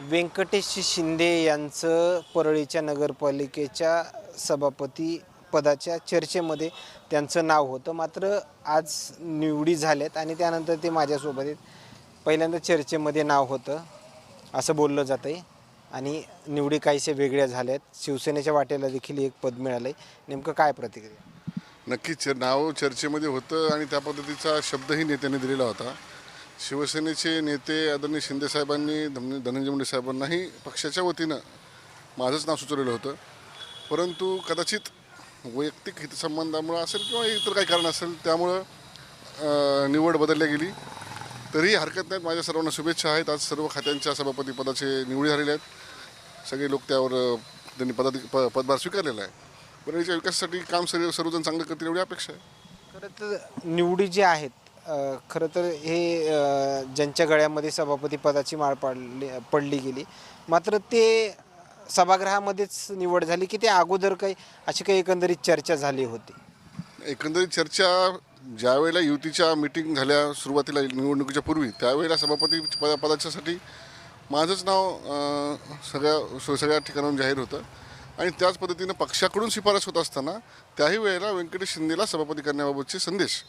व्यंकटेश शिंदे यांचं परळीच्या नगरपालिकेच्या सभापती पदाच्या चर्चेमध्ये त्यांचं नाव होतं. मात्र आज निवडी झाल्यात आणि त्यानंतर ते माझ्यासोबत आहेत. पहिल्यांदा चर्चेमध्ये नाव होतं असं बोललं जातं आहे आणि निवडी काहीसे वेगळ्या झाल्यात. शिवसेनेच्या वाटेला देखील एक पद मिळालं आहे नेमकं काय प्रतिक्रिया? नक्कीच नाव चर्चेमध्ये होतं आणि त्या पद्धतीचा शब्दही नेत्यांनी दिलेला होता. शिवसेनेचे नेते आदरणीय शिंदेसाहेबांनी धन धनंजय मुंडे साहेबांनाही पक्षाच्या वतीनं माझंच नाव सुचवलेलं होतं. परंतु कदाचित वैयक्तिक हितसंबंधामुळं असेल किंवा इतर काही कारण असेल त्यामुळं निवड बदलली गेली. तरीही हरकत नाहीत. माझ्या सर्वांना शुभेच्छा आहेत. आज सर्व खात्यांच्या सभापती पदाचे निवडी झालेले आहेत. सगळे लोक त्यावर त्यांनी पदाधिक प पदभार स्वीकारलेला आहे. परळीच्या विकासासाठी काम सर्व सर्वजण चांगलं करतील एवढी अपेक्षा आहे. खरं तर निवडी जे आहेत खरं तर हे ज्यांच्या गळ्यामध्ये सभापती पदाची माळ पाडली पडली गेली मात्र ते सभागृहामध्येच निवड झाली की ते अगोदर काही अशी काही एकंदरीत चर्चा झाली होती? एकंदरीत चर्चा ज्यावेळेला युतीच्या मिटिंग झाल्या सुरुवातीला निवडणुकीच्या पूर्वी त्यावेळेला सभापती पदा पदाच्यासाठी माझंच नाव सगळ्या स- सगळ्या ठिकाणाहून जाहीर होतं. आणि त्याच पद्धतीनं पक्षाकडून शिफारस होत असताना त्याही वेळेला व्यंकटेश शिंदेला सभापती करण्याबाबतचे संदेश.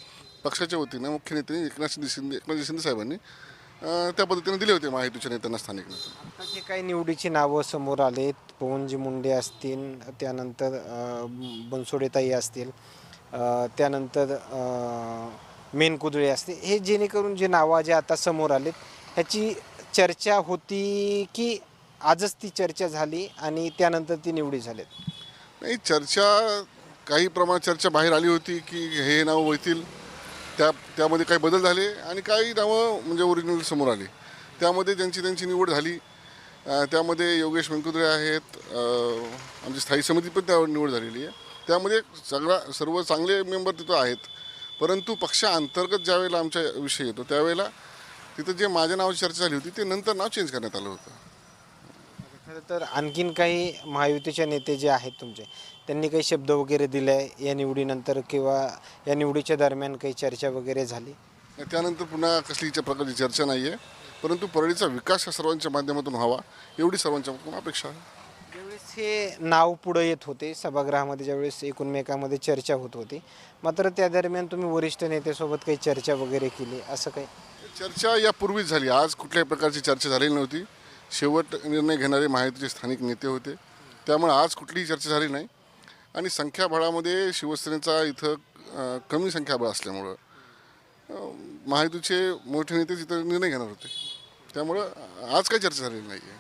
पक्षाच्या वतीनं मुख्य नेते एकनाथ शिंदे शिंदे एकनाथ शिंदे साहेबांनी अं, त्या पद्धतीने दिले होते महायुतीच्या नेत्यांना स्थानिक नेत्यांना आता जे काही निवडीची नावं समोर आलेत पवनजी मुंडे असतील त्यानंतर अ, बनसोडेताई असतील अ, त्यानंतर अ, मेनकुदळे असतील हे जेणेकरून जे नावं जे आता समोर आलेत ह्याची चर्चा होती की आजच ती चर्चा झाली आणि त्यानंतर ती निवडी झालेत? नाही चर्चा काही प्रमाणात चर्चा बाहेर आली होती की हे नावं वळतील. त्या त्यामध्ये काही बदल झाले आणि काही नावं म्हणजे ओरिजिनल समोर आली. त्यामध्ये ज्यांची त्यांची निवड झाली त्यामध्ये योगेश वेंकुद्रे आहेत आमची स्थायी समिती पण त्यावर निवड झालेली आहे. त्यामध्ये सगळा सर्व चांगले मेंबर तिथं आहेत. परंतु पक्षाअंतर्गत ज्यावेळेला आमच्या विषय येतो त्यावेळेला तिथं जे माझ्या नावाची चर्चा झाली होती ते नंतर नाव चेंज करण्यात आलं होतं. खरं तर आणखीन काही महायुतीचे नेते जे आहेत तुमचे त्यांनी काही शब्द वगैरे दिले या निवडीनंतर किंवा या निवडीच्या दरम्यान काही चर्चा वगैरे झाली? त्यानंतर पुन्हा कसलीच्या प्रकारची चर्चा नाही आहे परंतु परळीचा विकास हा सर्वांच्या माध्यमातून व्हावा एवढी सर्वांच्या माध्यमातून अपेक्षा आहे. ज्यावेळेस हे नाव पुढं येत होते सभागृहामध्ये ज्यावेळेस एकूणमेकामध्ये चर्चा होत होती मात्र त्या दरम्यान तुम्ही वरिष्ठ नेत्यासोबत काही चर्चा वगैरे केली असं काही? चर्चा यापूर्वीच झाली आज कुठल्याही प्रकारची चर्चा झालेली नव्हती. शेवट निर्णय घेणारे महायुतीचे स्थानिक नेते होते. त्यामुळे आज कुठलीही चर्चा झाली नाही. आणि संख्याबळामध्ये शिवसेनेचा इथं कमी संख्याबळ असल्यामुळं महायुतीचे मोठे नेते तिथं निर्णय घेणार होते. त्यामुळं आज काही चर्चा झालेली नाही आहे.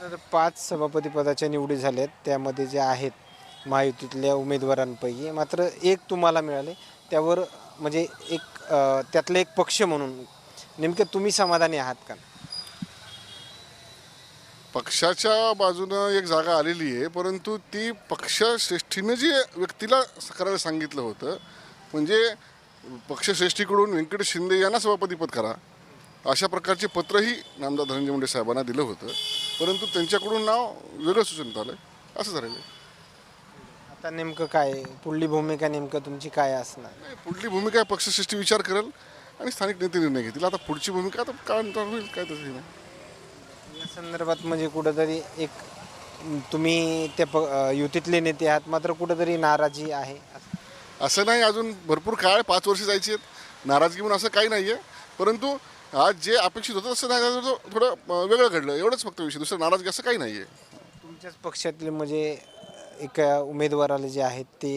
तर पाच सभापती पदाच्या निवडी झाल्यात. त्यामध्ये जे आहेत महायुतीतल्या उमेदवारांपैकी मात्र एक तुम्हाला मिळाले. त्यावर म्हणजे एक त्यातलं एक पक्ष म्हणून नेमकं तुम्ही समाधानी आहात का? पक्षाच्या बाजूनं एक जागा आलेली आहे परंतु ती पक्षश्रेष्ठीनं जी व्यक्तीला करायला सांगितलं होतं म्हणजे पक्षश्रेष्ठीकडून व्यंकटेश शिंदे यांना सभापतीपद करा अशा प्रकारचे पत्रही नामदार धनंजय मुंडे साहेबांना दिलं होतं परंतु त्यांच्याकडून नाव वेगळं सुचवण्यात आलं असं झालेलं आहे. आता नेमकं काय पुढली भूमिका नेमकं तुमची काय असणार? पुढली भूमिका पक्षश्रेष्ठी विचार करेल आणि स्थानिक नेते निर्णय घेतील. आता पुढची भूमिका आता काळानुसार होईल काय तसं नाही. संदर्भात म्हणजे कुठंतरी एक तुम्ही त्या प युतीतले नेते आहात मात्र कुठंतरी नाराजी आहे. असं नाही अजून भरपूर काळ पाच वर्ष जायची आहेत. नाराजगी म्हणून असं काही नाही आहे परंतु आज जे अपेक्षित होतं तसं नाही झालं, थोडं थोडं अं, वेगळं घडलं. एवढंच फक्त विषय. दुसरं नाराजगी असं काही नाही आहे तुमच्याच पक्षातले म्हणजे एका उमेदवाराला जे आहेत ते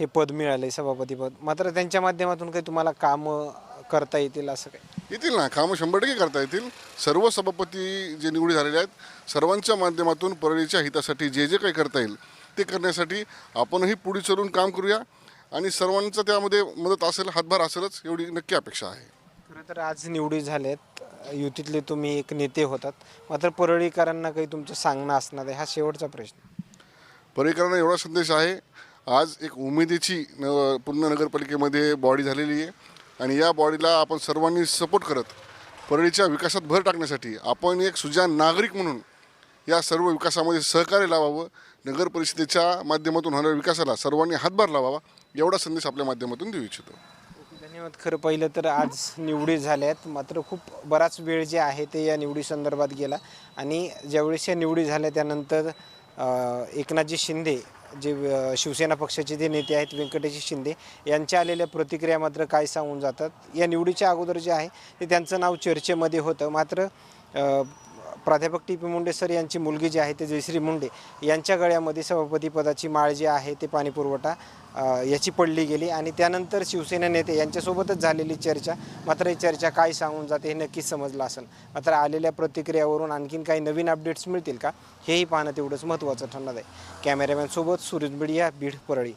हे पद मिळाले सभापती पद मात्र त्यांच्या माध्यमातून काही तुम्हाला कामं करता येतील असं काही? येतील ना कामं शंभर टक्के करता येतील. सर्व सभापती जे निवडी झालेले आहेत सर्वांच्या माध्यमातून परळीच्या हितासाठी जे जे काही करता येईल ते करण्यासाठी आपणही पुढे चलून काम करूया आणि सर्वांचं त्यामध्ये मदत असेल हातभार असेलच एवढी नक्की अपेक्षा आहे. खरं तर आज निवडी झाल्यात युतीतले तुम्ही एक नेते होतात. मात्र परळीकरांना काही तुमचं सांगणं असणार आहे हा शेवटचा प्रश्न. पर्यटकांना एवढा संदेश आहे. आज एक उमेदीची न पूर्ण नगरपालिकेमध्ये बॉडी झालेली आहे. आणि या बॉडीला आपण सर्वांनी सपोर्ट करत परळीच्या विकासात भर टाकण्यासाठी आपण एक सुजान नागरिक म्हणून या सर्व विकासामध्ये सहकार्य लावावं. नगर परिषदेच्या माध्यमातून होणाऱ्या विकासाला सर्वांनी हातभार लावावा एवढा संदेश आपल्या माध्यमातून देऊ इच्छितो. धन्यवाद. खरं पहिलं तर आज निवडी झाल्या आहेत मात्र खूप बराच वेळ जे आहे ते या निवडी संदर्भात गेला. आणि ज्यावेळेस या निवडी झाल्या त्यानंतर एकनाथजी शिंदे जे शिवसेना पक्षाचे जे नेते आहेत व्यंकटेश शिंदे यांच्या आलेल्या प्रतिक्रिया मात्र काय सांगून जातात? या निवडीच्या अगोदर जे आहे ते त्यांचं नाव चर्चेमध्ये होतं. मात्र प्राध्यापक टी पी मुंडे सर यांची मुलगी जी आहे ते जयश्री मुंडे यांच्या गळ्यामध्ये सभापतीपदाची माळ जी आहे ते पाणीपुरवठा याची पडली गेली आणि त्यानंतर शिवसेना नेते यांच्यासोबतच झालेली चर्चा मात्र ही चर्चा काय सांगून जाते हे नक्कीच समजलं असेल. मात्र आलेल्या प्रतिक्रियावरून आणखीन काही नवीन अपडेट्स मिळतील का हेही पाहणं तेवढंच महत्त्वाचं ठरणार आहे. कॅमेरामॅनसोबत सुरज मीडिया बीड परळी.